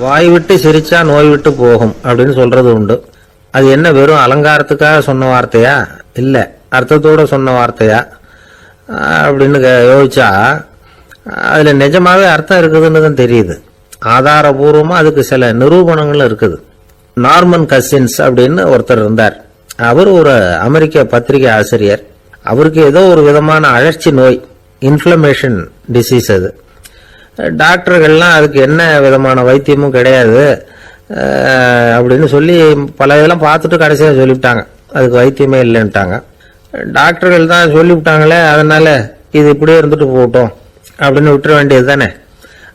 வாய் விட்டு சிரிச்சா நோய் விட்டு போகும் அப்படின்னு சொல்றது உண்டு. அது என்ன வெறும் அலங்காரத்துக்காக சொன்ன வார்த்தையா? இல்லை. அர்த்தத்தோட சொன்ன வார்த்தையா? அப்படின்னு யோசிச்சா அதில் நிஜமாவே அர்த்தம் இருக்குதுன்னு தான் தெரியுது. ஆதாரபூர்வமாக அதுக்கு சில நிரூபணங்களும் இருக்குது. நார்மன் கசின்ஸ் அப்படின்னு ஒருத்தர் இருந்தார். அவர் ஒரு அமெரிக்க பத்திரிகை ஆசிரியர். அவருக்கு ஏதோ ஒரு விதமான அழற்சி நோய் இன்ஃப்ளமேஷன் டிசீஸ் அது. டாக்டர்கள்லாம் அதுக்கு என்ன விதமான வைத்தியமும் கிடையாது. அப்படின்னு சொல்லி பல இதெல்லாம் பார்த்துட்டு கடைசியாக சொல்லிவிட்டாங்க. அதுக்கு வைத்தியமே இல்லைன்ட்டாங்க. டாக்டர்கள் தான் சொல்லிவிட்டாங்களே அதனால் இது இப்படியே இருந்துட்டு போகட்டும் அப்படின்னு விட்டுற வேண்டியது தானே.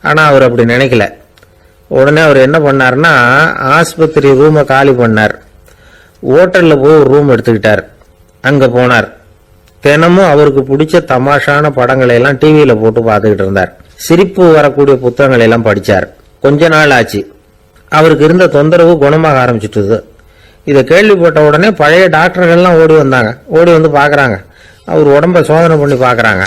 ஆனால் அவர் அப்படி நினைக்கல. உடனே அவர் என்ன பண்ணாருன்னா ஆஸ்பத்திரி ரூமை காலி பண்ணார். ஹோட்டலில் போய் ஒரு ரூம் எடுத்துக்கிட்டார். அங்கே போனார். தினமும் அவருக்கு பிடிச்ச தமாஷான படங்களை எல்லாம் டிவியில் போட்டு பார்த்துக்கிட்டு இருந்தார். சிரிப்பு வரக்கூடிய புத்தகங்களை எல்லாம் படித்தார் கொஞ்ச நாள் ஆச்சு. அவருக்கு இருந்த தொந்தரவு குணமாக ஆரம்பிச்சிட்டுது. இதை கேள்விப்பட்ட உடனே பழைய டாக்டர்கள்லாம் ஓடி வந்தாங்க. ஓடி வந்து பார்க்குறாங்க. அவர் உடம்ப சோதனை பண்ணி பார்க்குறாங்க.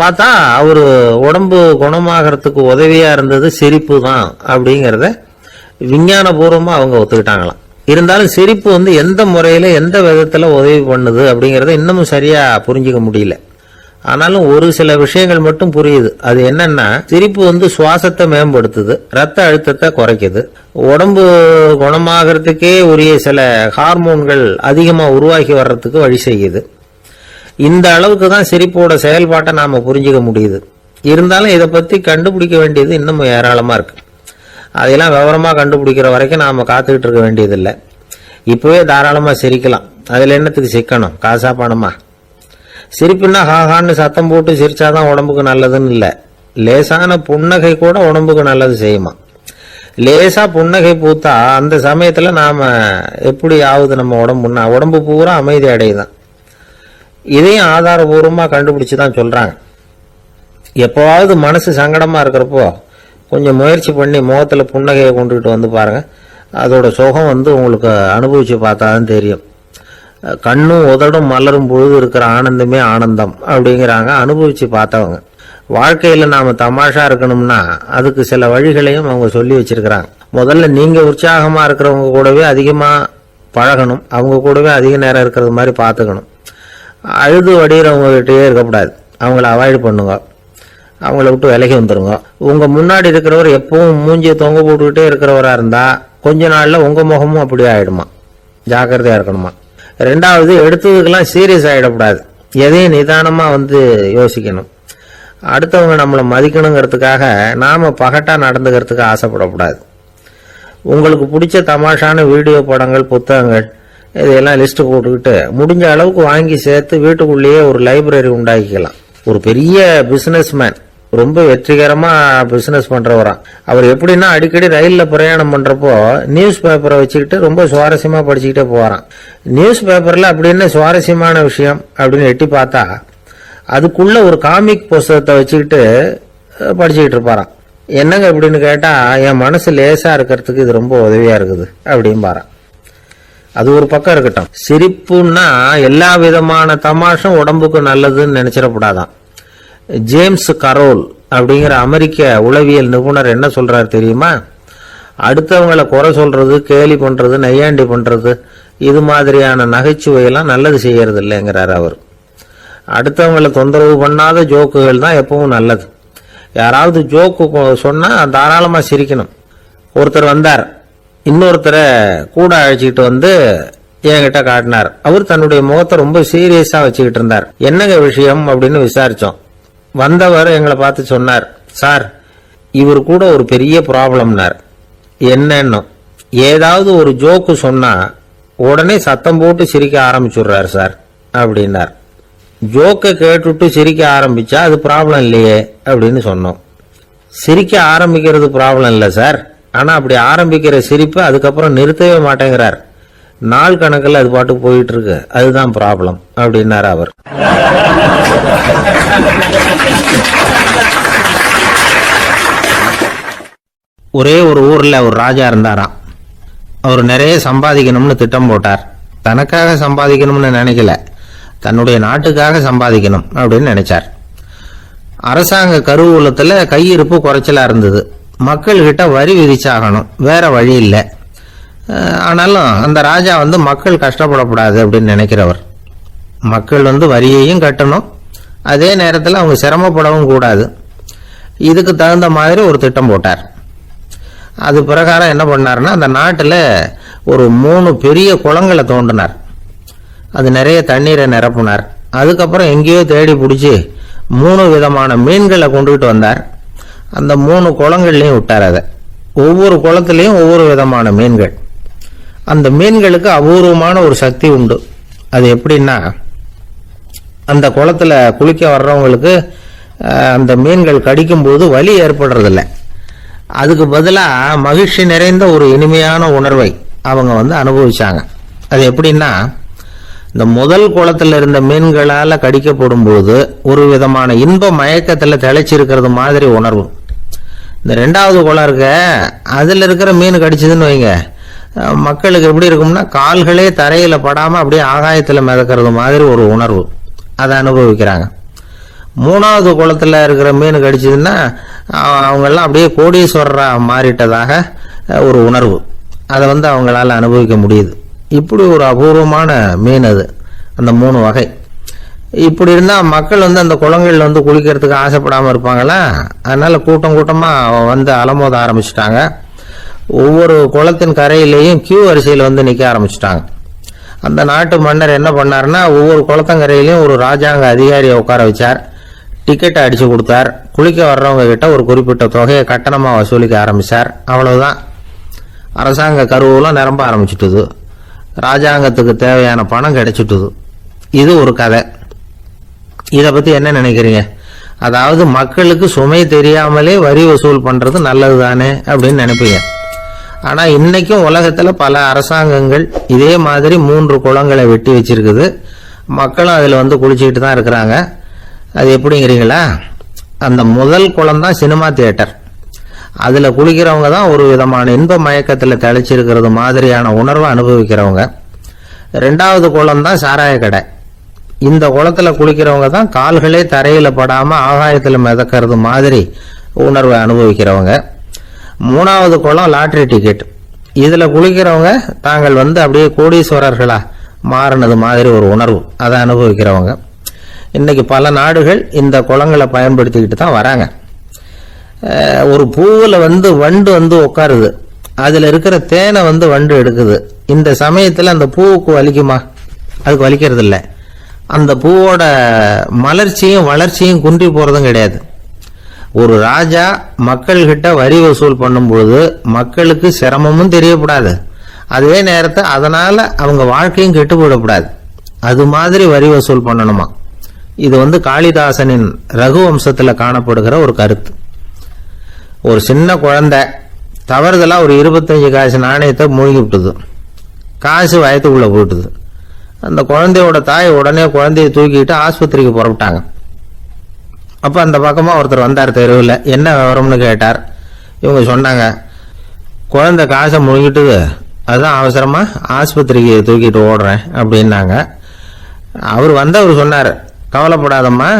பார்த்தா அவர் உடம்பு குணமாகறதுக்கு உதவியாக இருந்தது சிரிப்பு தான் அப்படிங்கிறத விஞ்ஞானபூர்வமாக அவங்க ஒத்துக்கிட்டாங்களாம். இருந்தாலும் சிரிப்பு வந்து எந்த முறையில் எந்த விதத்தில் உதவி பண்ணுது அப்படிங்கிறத இன்னமும் சரியாக புரிஞ்சிக்க முடியல. ஆனாலும் ஒரு சில விஷயங்கள் மட்டும் புரியுது. அது என்னன்னா சிரிப்பு வந்து சுவாசத்தை மேம்படுத்துது ரத்த அழுத்தத்தை குறைக்குது. உடம்பு குணமாகறதுக்கே உரிய சில ஹார்மோன்கள் அதிகமாக உருவாகி வர்றதுக்கு வழி செய்யுது. இந்த அளவுக்கு தான் சிரிப்போட செயல்பாட்டை நாம புரிஞ்சுக்க முடியுது. இருந்தாலும் இதை பத்தி கண்டுபிடிக்க வேண்டியது இன்னும் ஏராளமா இருக்கு. அதெல்லாம் விவரமா கண்டுபிடிக்கிற வரைக்கும் நாம காத்துக்கிட்டு இருக்க வேண்டியதில்லை. இப்பவே தாராளமா சிரிக்கலாம். அதுல என்னத்துக்கு சிக்கணும்? காசா பணமா? சிரிப்புன்னா ஹாஹான்னு சத்தம் போட்டு சிரிச்சாதான் உடம்புக்கு நல்லதுன்னு இல்லை. லேசான புன்னகை கூட உடம்புக்கு நல்லது செய்யுமா? லேசா புன்னகை பூத்தா அந்த சமயத்துல நாம எப்படி ஆகுது நம்ம உடம்புன்னா உடம்பு பூரா அமைதி அடையுதான். இதையும் ஆதாரபூர்வமா கண்டுபிடிச்சு தான் சொல்கிறாங்க எப்போவாவது மனசு சங்கடமாக இருக்கிறப்போ கொஞ்சம் முயற்சி பண்ணி முகத்தில் புன்னகையை கொண்டுகிட்டு வந்து பாருங்க. அதோட சுகம் வந்து உங்களுக்கு அனுபவிச்சு பார்த்தா தான் தெரியும். கண்ணும் உதடும் மலரும் பொழுது இருக்கிற ஆனந்தமே ஆனந்தம் அப்படிங்கிறாங்க. அனுபவிச்சு பார்த்தவங்க. வாழ்க்கையில் நாம் தமாஷா இருக்கணும்னா அதுக்கு சில வழிகளையும் அவங்க சொல்லி வச்சிருக்கிறாங்க. முதல்ல நீங்கள் உற்சாகமாக இருக்கிறவங்க கூடவே அதிகமாக பழகணும். அவங்க கூடவே அதிக நேரம் இருக்கிறது மாதிரி பார்த்துக்கணும். அழுது வடிகிறவங்ககிட்டயே இருக்கக்கூடாது. அவங்கள அவாய்ட் பண்ணுங்க. அவங்கள விட்டு விலகி வந்துருங்க. உங்கள் முன்னாடி இருக்கிறவர் எப்பவும் மூஞ்சியை தொங்க போட்டுக்கிட்டே இருக்கிறவராக இருந்தால் கொஞ்ச நாளில் உங்கள் முகமும் அப்படியே ஆகிடுமா ஜாக்கிரதையாக இருக்கணுமா? ரெண்டாவது எடுத்ததுக்கெல்லாம் சீரியஸ் ஆகிடக்கூடாது எதையும் நிதானமாக வந்து யோசிக்கணும். அடுத்தவங்க நம்மளை மதிக்கணுங்கிறதுக்காக நாம் பகட்டா நடந்துக்கிறதுக்கு ஆசைப்படக்கூடாது. உங்களுக்கு பிடிச்ச தமாஷான வீடியோ படங்கள் புத்தகங்கள் இதையெல்லாம் லிஸ்ட்டு போட்டுக்கிட்டு முடிஞ்ச அளவுக்கு வாங்கி சேர்த்து வீட்டுக்குள்ளேயே ஒரு லைப்ரரி உண்டாக்கிக்கலாம். ஒரு பெரிய பிஸ்னஸ் மேன் ரொம்ப வெற்றிகரமாக பிஸ்னஸ் பண்றவராம் அவர் எப்படின்னா அடிக்கடி ரயிலில் பிரயாணம் பண்ணுறப்போ நியூஸ் பேப்பரை வச்சுக்கிட்டு ரொம்ப சுவாரஸ்யமாக படிச்சுக்கிட்டே போகிறான் நியூஸ் பேப்பரில் அப்படின்னு சுவாரஸ்யமான விஷயம் அப்படின்னு எட்டி பார்த்தா அதுக்குள்ள ஒரு காமிக் புஸ்தகத்தை வச்சுக்கிட்டு படிச்சுக்கிட்டு இருப்பாராம். என்னங்க இப்படின்னு கேட்டால் என் மனசு லேசாக இருக்கிறதுக்கு இது ரொம்ப உதவியாக இருக்குது அப்படிம்பாரான் அது ஒரு பக்கம் இருக்கட்டும். சிரிப்புன்னா எல்லா விதமான தமாஷும் உடம்புக்கு நல்லதுன்னு நினைச்சிடக்கூடாதான் ஜேம்ஸ் கரோல் அப்படிங்கிற அமெரிக்க உளவியல் நிபுணர் என்ன சொல்றாரு தெரியுமா? அடுத்தவங்களை குறை சொல்றது கேலி பண்றது நையாண்டி பண்றது இது மாதிரியான நகைச்சுவையெல்லாம் நல்லது செய்யறது இல்லைங்கிறார் அவர். அடுத்தவங்களை தொந்தரவு பண்ணாத ஜோக்குகள் தான் எப்பவும் நல்லது. யாராவது ஜோக்கு சொன்னால் தாராளமாக சிரிக்கணும். ஒருத்தர் வந்தார். இன்னொருத்தரை கூட அழைச்சிக்கிட்டு வந்து என்கிட்ட காட்டினார். அவர் தன்னுடைய முகத்தை ரொம்ப சீரியஸாக வச்சுக்கிட்டு இருந்தார். என்னங்க விஷயம் அப்படின்னு விசாரித்தோம் வந்தவர் எங்களை பார்த்து சொன்னார் சார் இவர் கூட ஒரு பெரிய ப்ராப்ளம்னார். என்னன்னு. ஏதாவது ஒரு ஜோக்கு சொன்னா உடனே சத்தம் போட்டு சிரிக்க ஆரம்பிச்சுடுறாரு சார் அப்படின்னார். ஜோக்கை கேட்டுட்டு சிரிக்க ஆரம்பிச்சா அது ப்ராப்ளம் இல்லையே அப்படின்னு சொன்னோம். சிரிக்க ஆரம்பிக்கிறது ப்ராப்ளம் இல்லை சார். ஆனால் அப்படி ஆரம்பிக்கிற சிரிப்பை அதுக்கப்புறம் நிறுத்தவே மாட்டேங்கிறார். நாள் கணக்கில் அது பாட்டு போயிட்டு இருக்கு அதுதான் ப்ராப்ளம் அப்படின்னார் அவர். ஒரே ஒரு ஊரில் ஒரு ராஜா இருந்தாராம். அவர் நிறைய சம்பாதிக்கணும்னு திட்டம் போட்டார். தனக்காக சம்பாதிக்கணும்னு நினைக்கல. தன்னுடைய நாட்டுக்காக சம்பாதிக்கணும் அப்படின்னு நினைச்சார். அரசாங்க கருவூலத்தில் கையிருப்பு குறைச்சலா இருந்தது. மக்கள்கிட்ட வரி விதிச்சாகணும். வேற வழி இல்லை. ஆனாலும் அந்த ராஜா வந்து மக்கள் கஷ்டப்படக்கூடாது அப்படின்னு நினைக்கிறவர். மக்கள் வந்து வரியையும் கட்டணும். அதே நேரத்தில் அவங்க சிரமப்படவும் கூடாது. இதுக்கு தகுந்த மாதிரி ஒரு திட்டம் போட்டார். அது பிரகாரம் என்ன பண்ணாருன்னா அந்த நாட்டில் ஒரு மூணு பெரிய குளங்களை தோண்டினார். அது நிறைய தண்ணீரை நிரப்புனார். அதுக்கப்புறம் எங்கேயோ தேடி பிடிச்சி மூணு விதமான மீன்களை கொண்டுகிட்டு வந்தார். அந்த மூணு குளங்கள்லையும் விட்டார் அதை. ஒவ்வொரு குளத்துலேயும் ஒவ்வொரு விதமான மீன்கள். அந்த மீன்களுக்கு அபூர்வமான ஒரு சக்தி உண்டு. அது எப்படின்னா அந்த குளத்துல குளிக்க வர்றவங்களுக்கு அந்த மீன்கள் கடிக்கும்போது வலி ஏற்படுறதில்ல. அதுக்கு பதிலாக மகிழ்ச்சி நிறைந்த ஒரு இனிமையான உணர்வை அவங்க வந்து அனுபவிச்சாங்க. அது எப்படின்னா இந்த முதல் குளத்தில் இருந்த மீன்களால் கடிக்கப்படும் போது ஒரு விதமான இன்ப மயக்கத்தில் திளைச்சிருக்கிறது மாதிரி உணர்வு. இந்த ரெண்டாவது குளம் இருக்க அதில் இருக்கிற மீன் கடிச்சதுன்னு வைங்க. மக்களுக்கு எப்படி இருக்கும்னா கால்களே தரையில் படாமல் அப்படியே ஆகாயத்தில் மிதக்கிறது மாதிரி ஒரு உணர்வு. அதை அனுபவிக்கிறாங்க. மூணாவது குளத்தில் இருக்கிற மீன் கடிச்சதுன்னா அவங்கெல்லாம் அப்படியே கோடீஸ்வரராக மாறிட்டதாக ஒரு உணர்வு. அதை வந்து அவங்களால அனுபவிக்க முடியுது. இப்படி ஒரு அபூர்வமான மீன் அது அந்த மூணு வகை. இப்படி இருந்தால் மக்கள் வந்து அந்த குளங்களில் வந்து குளிக்கிறதுக்கு ஆசைப்படாமல் இருப்பாங்களா? அதனால கூட்டம் கூட்டமாக வந்து அலமோத ஆரம்பிச்சிட்டாங்க. ஒவ்வொரு குளத்தின் கரையிலேயும் கியூ வரிசையில் வந்து நிற்க ஆரம்பிச்சிட்டாங்க. அந்த நாட்டு மன்னர் என்ன பண்ணார்னா ஒவ்வொரு குளத்தங்கரையிலையும் ஒரு ராஜாங்க அதிகாரியை உட்கார வச்சார். டிக்கெட்டை அடிச்சு கொடுத்தார். குளிக்க வர்றவங்க கிட்ட ஒரு குறிப்பிட்ட தொகையை கட்டணமாக வசூலிக்க ஆரம்பித்தார் அவ்வளவுதான். அரசாங்க கருவெலாம் நிரம்ப ஆரம்பிச்சுட்டுது. ராஜாங்கத்துக்கு தேவையான பணம் கிடைச்சிட்டுது. இது ஒரு கதை. இதை பற்றி என்ன நினைக்கிறீங்க? அதாவது மக்களுக்கு சுமை தெரியாமலே வரி வசூல் பண்ணுறது நல்லது தானே அப்படின்னு நினைப்பீங்க. ஆனால் இன்றைக்கும் உலகத்தில் பல அரசாங்கங்கள் இதே மாதிரி மூன்று குளங்களை வெட்டி வச்சிருக்குது. மக்களும் அதில் வந்து குளிச்சுக்கிட்டு தான் இருக்கிறாங்க. அது எப்படிங்கிறீங்களா? அந்த முதல் குளம் தான் சினிமா தியேட்டர். அதில் குளிக்கிறவங்க தான் ஒரு விதமான இன்ப மயக்கத்தில் தெளிச்சிருக்கிறது மாதிரியான உணர்வை அனுபவிக்கிறவங்க. ரெண்டாவது குளம் தான் சாராய கடை இந்த குளத்தில் குளிக்கிறவங்க தான் கால்களே தரையில் படாமல் ஆகாயத்தில் மிதக்கிறது மாதிரி உணர்வை அனுபவிக்கிறவங்க. மூணாவது குளம் லாட்ரி டிக்கெட். இதில் குளிக்கிறவங்க தாங்கள் வந்து அப்படியே கோடீஸ்வரர்களா மாறினது மாதிரி ஒரு உணர்வு. அதை அனுபவிக்கிறவங்க. இன்றைக்கி பல நாடுகள் இந்த குளங்களை பயன்படுத்திக்கிட்டு தான் வராங்க. ஒரு பூவில் வந்து வண்டு வந்து உட்காருது. அதில் இருக்கிற தேனை வந்து வண்டு எடுக்குது. இந்த சமயத்தில் அந்த பூவுக்கு வலிக்குமா? அதுக்கு வலிக்கிறது இல்லை அந்த பூவோட மலர்ச்சியும் வளர்ச்சியும் குன்றி போகிறதும் கிடையாது. ஒரு ராஜா மக்கள்கிட்ட வரி வசூல் பண்ணும்போது மக்களுக்கு சிரமமும் தெரியக்கூடாது அதே நேரத்தை அதனால அவங்க வாழ்க்கையும் கெட்டு போயிடக்கூடாது அது மாதிரி வரி வசூல் பண்ணணுமா? இது வந்து காளிதாசனின் ரகுவம்சத்தில் காணப்படுகிற ஒரு கருத்து. ஒரு சின்ன குழந்தை தவறுதலாக ஒரு இருபத்தஞ்சு காசு நாணயத்தை மூழ்கி விட்டுது. காசு வயத்துக்குள்ளே போயிட்டுது. அந்த குழந்தையோட தாய் உடனே குழந்தைய தூக்கிட்டு ஆஸ்பத்திரிக்கு புறப்பட்டாங்க. அப்போ அந்த பக்கமாக ஒருத்தர் வந்தார் தெருவில். என்ன விவரம்னு கேட்டார். இவங்க சொன்னாங்க குழந்தை காசை முழுங்கிட்டுது. அதுதான் அவசரமாக ஆஸ்பத்திரிக்கு தூக்கிட்டு ஓடுறேன் அப்படின்னாங்க. அவர் வந்தவர் சொன்னார் கவலைப்படாதம்மா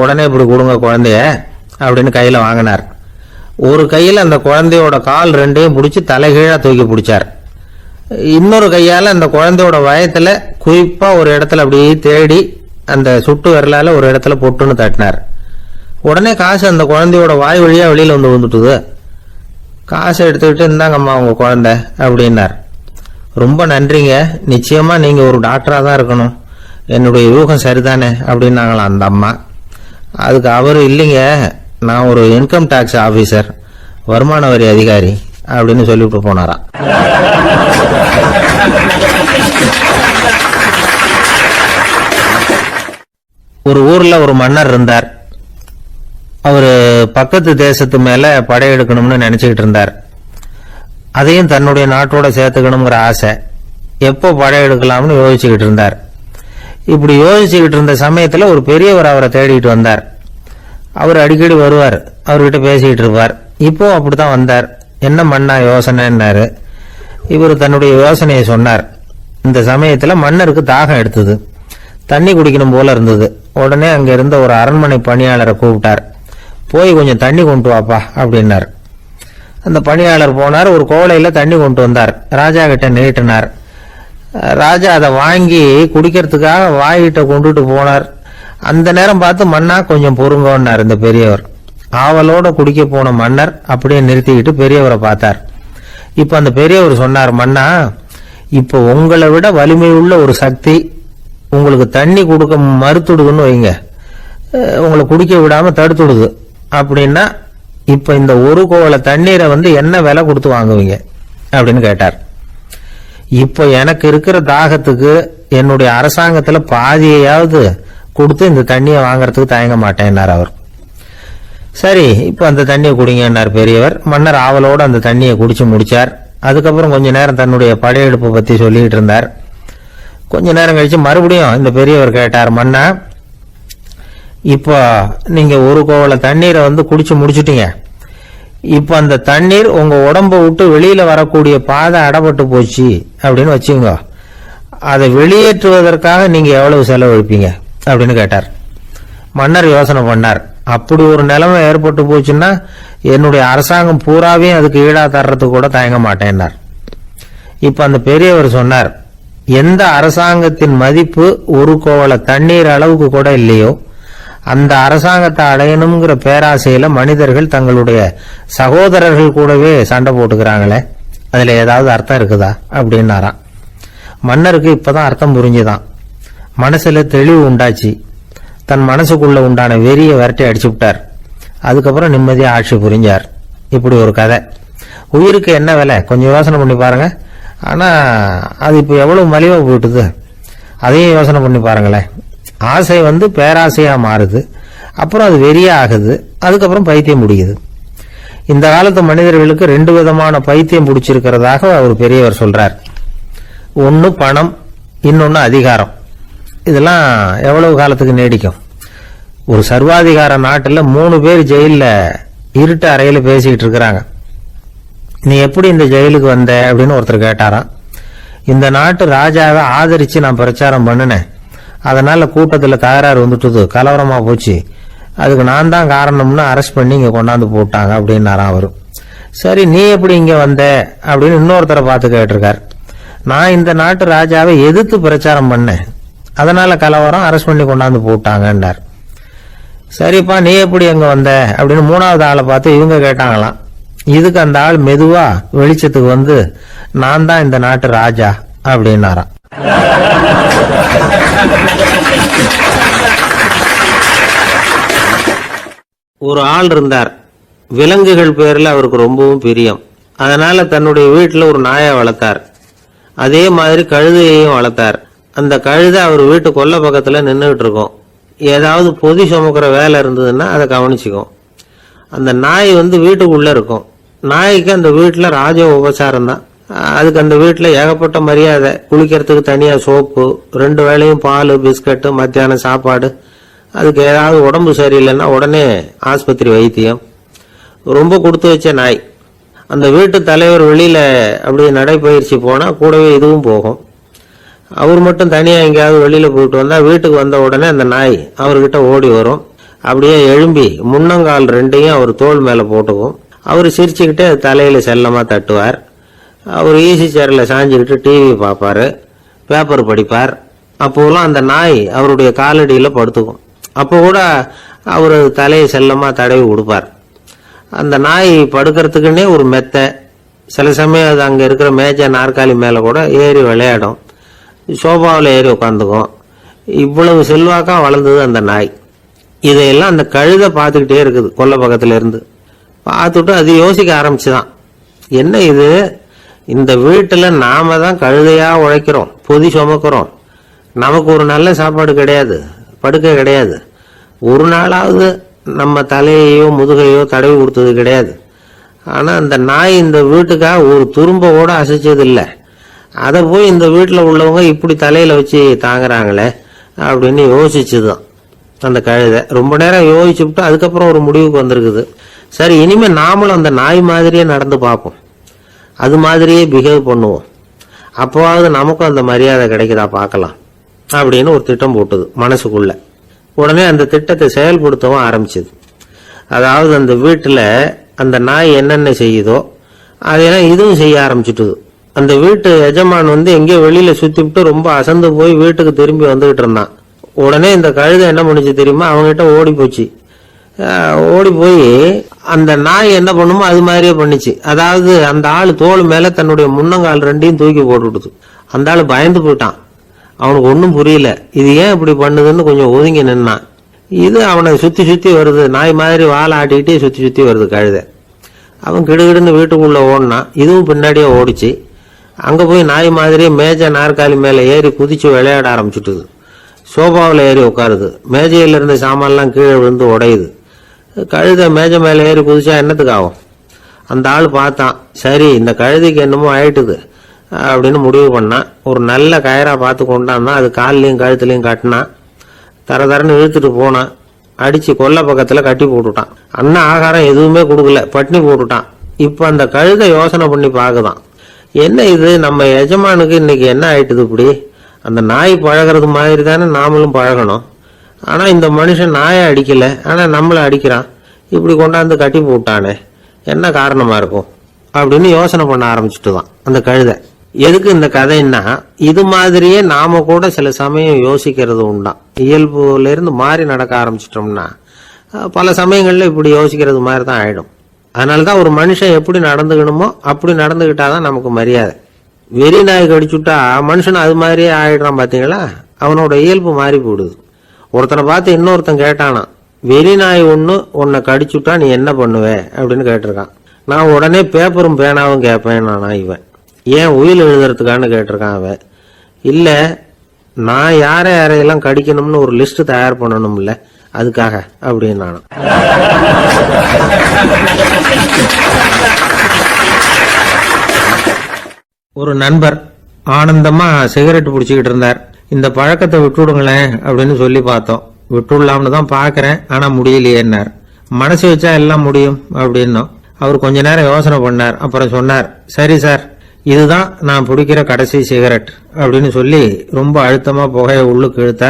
உடனே இப்படி கொடுங்க குழந்தைய அப்படின்னு கையில் வாங்கினார். ஒரு கையில் அந்த குழந்தையோட கால் ரெண்டையும் பிடிச்சி தலைகீழாக தூக்கி பிடிச்சார். இன்னொரு கையால் அந்த குழந்தையோட வயத்தில் குறிப்பாக ஒரு இடத்துல அப்படியே தேடி அந்த சுட்டு விரலால் ஒரு இடத்துல பொட்டுன்னு தட்டினார். உடனே காசு அந்த குழந்தையோட வாய் வழியாக வெளியில் வந்து வந்துட்டுது காசை எடுத்துக்கிட்டு இந்தாங்கம்மா உங்கள் குழந்தை அப்படின்னார். ரொம்ப நன்றிங்க. நிச்சயமாக நீங்கள் ஒரு டாக்டராக தான் இருக்கணும். என்னுடைய யூகம் சரிதானே அப்படின்னாங்களாம் அந்த அம்மா. அதுக்கு அவர் இல்லைங்க நான் ஒரு இன்கம் டேக்ஸ் ஆஃபீஸர் வருமான வரி அதிகாரி அப்படின்னு சொல்லிவிட்டு போனாராம். ஒரு ஊரில் ஒரு மன்னர் இருந்தார். அவர் பக்கத்து தேசத்து மேலே படையெடுக்கணும்னு நினச்சிக்கிட்டு இருந்தார். அதையும் தன்னுடைய நாட்டோட சேர்த்துக்கணுங்கிற ஆசை. எப்போ படையெடுக்கலாம்னு யோசிச்சுக்கிட்டு இருந்தார். இப்படி யோசிச்சுக்கிட்டு இருந்த சமயத்தில் ஒரு பெரியவர் அவரை தேடிட்டு வந்தார். அவர் அடிக்கடி வருவார். அவர்கிட்ட பேசிக்கிட்டு இருப்பார். இப்போ அப்படித்தான் வந்தார். என்ன மண்ணா யோசனைன்னாரு. இவர் தன்னுடைய யோசனையை சொன்னார். இந்த சமயத்தில் மன்னருக்கு தாகம் எடுத்தது. தண்ணி குடிக்கணும் போல இருந்தது. உடனே அங்கே இருந்த ஒரு அரண்மனை பணியாளரை கூப்பிட்டார். போய் கொஞ்சம் தண்ணி கொண்டு வாப்பா அப்படின்னார். அந்த பணியாளர் போனார் ஒரு கோலையில் தண்ணி கொண்டு வந்தார். ராஜா கிட்ட நீட்டினார். ராஜா அதை வாங்கி குடிக்கிறதுக்காக வாய்கிட்ட கொண்டுட்டு போனார். அந்த நேரம் பார்த்து மன்னா கொஞ்சம் பொறுங்கன்னார் இந்த பெரியவர். ஆவலோட குடிக்க போன மன்னர் அப்படியே நிறுத்திக்கிட்டு பெரியவரை பார்த்தார். இப்போ அந்த பெரியவர் சொன்னார் மன்னா இப்போ உங்களை விட வலிமை உள்ள ஒரு சக்தி உங்களுக்கு தண்ணி கொடுக்க மறுத்துடுதுன்னு வைங்க. உங்களை குடிக்க விடாமல் தடுத்துடுது. அப்படின்னா இப்ப இந்த ஒரு கோவலை தண்ணீரை வந்து என்ன விலை கொடுத்து வாங்குவீங்க? அப்படின்னு கேட்டார். இப்போ எனக்கு இருக்கிற தாகத்துக்கு என்னுடைய அரசாங்கத்துல பாதியையாவது கொடுத்து இந்த தண்ணியை வாங்குறதுக்கு தயங்க மாட்டேன்னார் அவர். சரி இப்போ அந்த தண்ணியை குடிங்கன்னார் பெரியவர். மன்னர் ஆவலோடு அந்த தண்ணியை குடிச்சு முடிச்சார். அதுக்கப்புறம் கொஞ்ச நேரம் தன்னுடைய படையெடுப்பை பற்றி சொல்லிட்டு இருந்தார். கொஞ்ச நேரம் கழிச்சு மறுபடியும் இந்த பெரியவர் கேட்டார் மன்னா இப்போ நீங்கள் ஒரு கோவலை தண்ணீரை வந்து குடிச்சு முடிச்சிட்டீங்க. இப்போ அந்த தண்ணீர் உங்கள் உடம்ப விட்டு வெளியில் வரக்கூடிய பாதை அடப்பட்டு போச்சு அப்படின்னு வச்சுங்க அதை வெளியேற்றுவதற்காக நீங்கள் எவ்வளவு செலவழிப்பீங்க அப்படின்னு கேட்டார். மன்னர் யோசனை பண்ணார். அப்படி ஒரு நிலைமை ஏற்பட்டு போச்சுன்னா என்னுடைய அரசாங்கம் பூராவையும் அதுக்கு ஈடாக தர்றதுக்கு கூட தயங்க மாட்டேன்னார். இப்போ அந்த பெரியவர் சொன்னார் எந்த அரசாங்கத்தின் மதிப்பு ஒரு கோவலை தண்ணீர் அளவுக்கு கூட இல்லையோ அந்த அரசாங்கத்தை அடையணுங்கிற பேராசையில மனிதர்கள் தங்களுடைய சகோதரர்கள் கூடவே சண்டை போட்டுக்கிறாங்களே அதுல ஏதாவது அர்த்தம் இருக்குதா? அப்படின்னாராம். மன்னருக்கு இப்பதான் அர்த்தம் புரிஞ்சுதான். மனசுல தெளிவு உண்டாச்சு. தன் மனசுக்குள்ள உண்டான வெறிய விரட்டி அடிச்சு விட்டார். அதுக்கப்புறம் நிம்மதியா ஆட்சி புரிஞ்சார். இப்படி ஒரு கதை. உயிருக்கு என்ன விலை? கொஞ்சம் யோசனை பண்ணி பாருங்க. ஆனா அது இப்போ எவ்வளவு மலிவா போயிட்டுது? அதையும் யோசனை பண்ணி பாருங்களேன். ஆசை வந்து பேராசையாக மாறுது. அப்புறம் அது வெறியே ஆகுது. அதுக்கப்புறம் பைத்தியம் முடியுது இந்த காலத்து மனிதர்களுக்கு ரெண்டு விதமான பைத்தியம் பிடிச்சிருக்கிறதாக அவர் பெரியவர் சொல்றார். ஒன்று பணம் இன்னொன்று அதிகாரம். இதெல்லாம் எவ்வளவு காலத்துக்கு நீடிக்கும்? ஒரு சர்வாதிகார நாட்டில் மூணு பேர் ஜெயிலில் இருட்டு அறையில் பேசிக்கிட்டு இருக்கிறாங்க. நீ எப்படி இந்த ஜெயிலுக்கு வந்த அப்படின்னு ஒருத்தர் கேட்டாராம். இந்த நாட்டு ராஜாவை ஆதரித்து நான் பிரச்சாரம் பண்ணினேன். அதனால் கூட்டத்தில் தகராறு வந்துட்டுது. கலவரமாக போச்சு. அதுக்கு நான் தான் காரணம்னு அரெஸ்ட் பண்ணி இங்கே கொண்டாந்து போட்டாங்க அப்படின்னாராம் அவர். சரி நீ எப்படி இங்கே வந்த? அப்படின்னு இன்னொருத்தரை பார்த்து கேட்டிருக்கார். நான் இந்த நாட்டு ராஜாவை எதிர்த்து பிரச்சாரம் பண்ணேன். அதனால் கலவரம் அரெஸ்ட் பண்ணி கொண்டாந்து போட்டாங்கன்னார் சரிப்பா நீ எப்படி அங்கே வந்த? அப்படின்னு மூணாவது ஆளை பார்த்து இவங்க கேட்டாங்களாம். இதுக்கு அந்த ஆள் மெதுவா வெளிச்சத்துக்கு வந்து நான் தான் இந்த நாட்டு ராஜா அப்படின்னாராம். ஒரு ஆள் இருந்தார். விலங்குகள் பேரில் அவருக்கு ரொம்பவும் பிரியம். அதனால தன்னுடைய வீட்டில் ஒரு நாயை வளர்த்தார். அதே மாதிரி கழுதையையும் வளர்த்தார். அந்த கழுதை அவர் வீட்டு கொல்லை பக்கத்தில் நின்றுகிட்டு இருக்கோம் ஏதாவது பொதி சுமக்கிற வேலை இருந்ததுன்னா அதை கவனிச்சுக்கும். அந்த நாய் வந்து வீட்டுக்குள்ளே இருக்கும். நாய்க்கு அந்த வீட்டில் ராஜ உபசாரம் தான். அதுக்கு அந்த வீட்டில் ஏகப்பட்ட மரியாதை. குளிக்கிறதுக்கு தனியாக சோப்பு ரெண்டு வேளையும் பால் பிஸ்கட்டு மத்தியானம் சாப்பாடு. அதுக்கு ஏதாவது உடம்பு சரியில்லைன்னா உடனே ஆஸ்பத்திரி வைத்தியம். ரொம்ப கொடுத்து வச்ச நாய். அந்த வீட்டு தலைவர் வெளியில் அப்படியே நடைப்பயிற்சி போனால் கூடவே இதுவும் போகும். அவர் மட்டும் தனியாக எங்கேயாவது வெளியில் போயிட்டு வந்தால் வீட்டுக்கு வந்த உடனே அந்த நாய் அவர்கிட்ட ஓடி வரும். அப்படியே எழும்பி முன்னங்கால் ரெண்டையும் அவர் தோல் மேலே போட்டுக்கும். அவர் சிரிச்சுக்கிட்டே தலையில் செல்லமாக தட்டுவார். அவர் ஈசி சேரில் சாஞ்சுக்கிட்டு டிவி பார்ப்பார் பேப்பர் படிப்பார். அப்போலாம் அந்த நாய் அவருடைய காலடியில் படுத்துக்கும். அப்போ கூட அவர் தலையை செல்லமாக தடவி கொடுப்பார் அந்த நாய் படுக்கிறதுக்குன்னே ஒரு மெத்தை. சில சமயம் அது அங்கே இருக்கிற மேஜை நாற்காலி மேலே கூட ஏறி விளையாடும். சோபாவில் ஏறி உட்காந்துக்கும் இவ்வளவு செல்வாக்காக வளர்ந்தது அந்த நாய். இதையெல்லாம் அந்த கழுதை பார்த்துக்கிட்டே இருக்குது கொல்லை பக்கத்தில் இருந்து. பார்த்துட்டு அது யோசிக்க ஆரம்பிச்சுதான். என்ன இது? இந்த வீட்டில் நாம தான் கழுதையாக உழைக்கிறோம் பொதி சுமக்கிறோம். நமக்கு ஒரு நல்ல சாப்பாடு கிடையாது படுக்கை கிடையாது. ஒரு நாளாவது நம்ம தலையையோ முதுகையோ தடவி கொடுத்தது கிடையாது. ஆனால் அந்த நாய் இந்த வீட்டுக்காக ஒரு துரும்ப கூட அசைச்சது இல்லை அதை போய் இந்த வீட்டில் உள்ளவங்க இப்படி தலையில் வச்சு தாங்குறாங்களே அப்படின்னு யோசிச்சுதான் அந்த கழுதை. ரொம்ப நேரம் யோசிச்சுட்டு அதுக்கப்புறம் ஒரு முடிவுக்கு வந்திருக்குது. சரி இனிமேல் நாமளும் அந்த நாய் மாதிரியே நடந்து பார்ப்போம். அது மாதிரியே பிஹேவ் பண்ணுவோம். அப்போவாவது நமக்கும் அந்த மரியாதை கிடைக்குதா பார்க்கலாம். அப்படின்னு ஒரு திட்டம் போட்டுது மனசுக்குள்ள. உடனே அந்த திட்டத்தை செயல்படுத்தவும் ஆரம்பிச்சது. அதாவது அந்த வீட்டில் அந்த நாய் என்னென்ன செய்யுதோ அதையெல்லாம் இதுவும் செய்ய ஆரம்பிச்சுட்டுது. அந்த வீட்டு எஜமான் வந்து எங்கேயோ வெளியில சுத்திவிட்டு ரொம்ப அசந்து போய் வீட்டுக்கு திரும்பி வந்துகிட்டு இருந்தான். உடனே இந்த கழுதை என்ன பண்ணுச்சு தெரியுமா? அவங்ககிட்ட ஓடி போச்சு ஓடி போய் அந்த நாய் என்ன பண்ணுமோ அது மாதிரியே பண்ணுச்சு. அதாவது அந்த ஆள் தோல் மேல தன்னுடைய முன்னங்கால் ரெண்டையும் தூக்கி போட்டுடுது. அந்த ஆள் பயந்து போயிட்டான். அவனுக்கு ஒன்றும் புரியல. இது ஏன் இப்படி பண்ணுதுன்னு கொஞ்சம் ஒதுங்கி நின்னான். இது அவனை சுத்தி சுத்தி வருது. நாய் மாதிரி வாழை ஆட்டிக்கிட்டே சுத்தி சுத்தி வருது கழுதை. அவன் கிடுகிடுன்னு வீட்டுக்குள்ள ஓடினான். இதுவும் பின்னாடியே ஓடிச்சு. அங்க போய் நாய் மாதிரியே மேஜை நாற்காலி மேல ஏறி குதிச்சு விளையாட ஆரம்பிச்சுட்டுது. சோபாவில் ஏறி உட்காருது. மேஜையில இருந்த சாமான்லாம் கீழே விழுந்து உடையுது. கழுதை மேஜ மேலே ஏறி குதிச்சா என்னத்துக்கு ஆகும் அந்த ஆள் பார்த்தான். சரி இந்த கழுதைக்கு என்னமோ ஆயிட்டுது அப்படின்னு முடிவு பண்ணான். ஒரு நல்ல கயரா பார்த்து கொண்டான்னா அது கால்லையும் கழுத்துலையும் கட்டினான். தர தரன்னு இழுத்துட்டு போனான். அடிச்சு கொல்லை பக்கத்துல கட்டி போட்டுட்டான். அண்ணன் ஆகாரம் எதுவுமே கொடுக்கல. பட்னி போட்டுட்டான். இப்ப அந்த கழுதை யோசனை பண்ணி பாக்குதான் என்ன இது? நம்ம எஜமானுக்கு இன்னைக்கு என்ன ஆயிட்டுது இப்படி? அந்த நாய் பழகிறது மாதிரி தானே நாமளும் பழகணும். ஆனால் இந்த மனுஷன் நாயை அடிக்கலை. ஆனால் நம்மளை அடிக்கிறான். இப்படி கொண்டாந்து கட்டி போட்டானே. என்ன காரணமாக இருக்கும்? அப்படின்னு யோசனை பண்ண ஆரம்பிச்சுட்டு தான் அந்த கழுதை. எதுக்கு இந்த கதைன்னா இது மாதிரியே நாம கூட சில சமயம் யோசிக்கிறது உண்டான் இயல்புலேருந்து மாறி நடக்க ஆரம்பிச்சிட்டோம்னா பல சமயங்களில் இப்படி யோசிக்கிறது மாதிரி தான் ஆயிடும். அதனாலதான் ஒரு மனுஷன் எப்படி நடந்துக்கணுமோ அப்படி நடந்துக்கிட்டாதான் நமக்கு மரியாதை. வெறி நாய் கடிச்சுட்டா மனுஷன் அது மாதிரியே ஆயிடுறான் பார்த்தீங்களா அவனோட இயல்பு மாறி போடுது ஒருத்தனை பார்த்து இன்னொருத்தன் கேட்டானா வெறி நாய் ஒண்ணு உன்னை கடிச்சுட்டா நீ என்ன பண்ணுவ? அப்படின்னு கேட்டிருக்கான். நான் உடனே பேப்பரும் பேனாவும் கேட்பேன் நானா இவன். ஏன் உயில் எழுதுறதுக்கான்னு கேட்டிருக்கான் அவன். இல்லை நான் யாரை யாரையெல்லாம் கடிக்கணும்னு ஒரு லிஸ்ட் தயார் பண்ணணும்ல அதுக்காக அப்படின்னு நான் ஒரு நண்பர் ஆனந்தமா சிகரெட் பிடிச்சிக்கிட்டு இருந்தார். இந்த பழக்கத்தை விட்டுடுங்களேன் அப்படின்னு சொல்லி பார்த்தோம். விட்டுடலாம்னு தான் பார்க்குறேன் ஆனா முடியலையேன்னார். மனசு வச்சா எல்லாம் முடியும் அப்படின்னும். அவர் கொஞ்ச நேரம் யோசனை பண்ணார். அப்புறம் சொன்னார் சரி சார் இதுதான் நான் பிடிக்கிற கடைசி சிகரெட் அப்படின்னு சொல்லி ரொம்ப அழுத்தமா புகையை உள்ளுக்கு இழுத்தார்.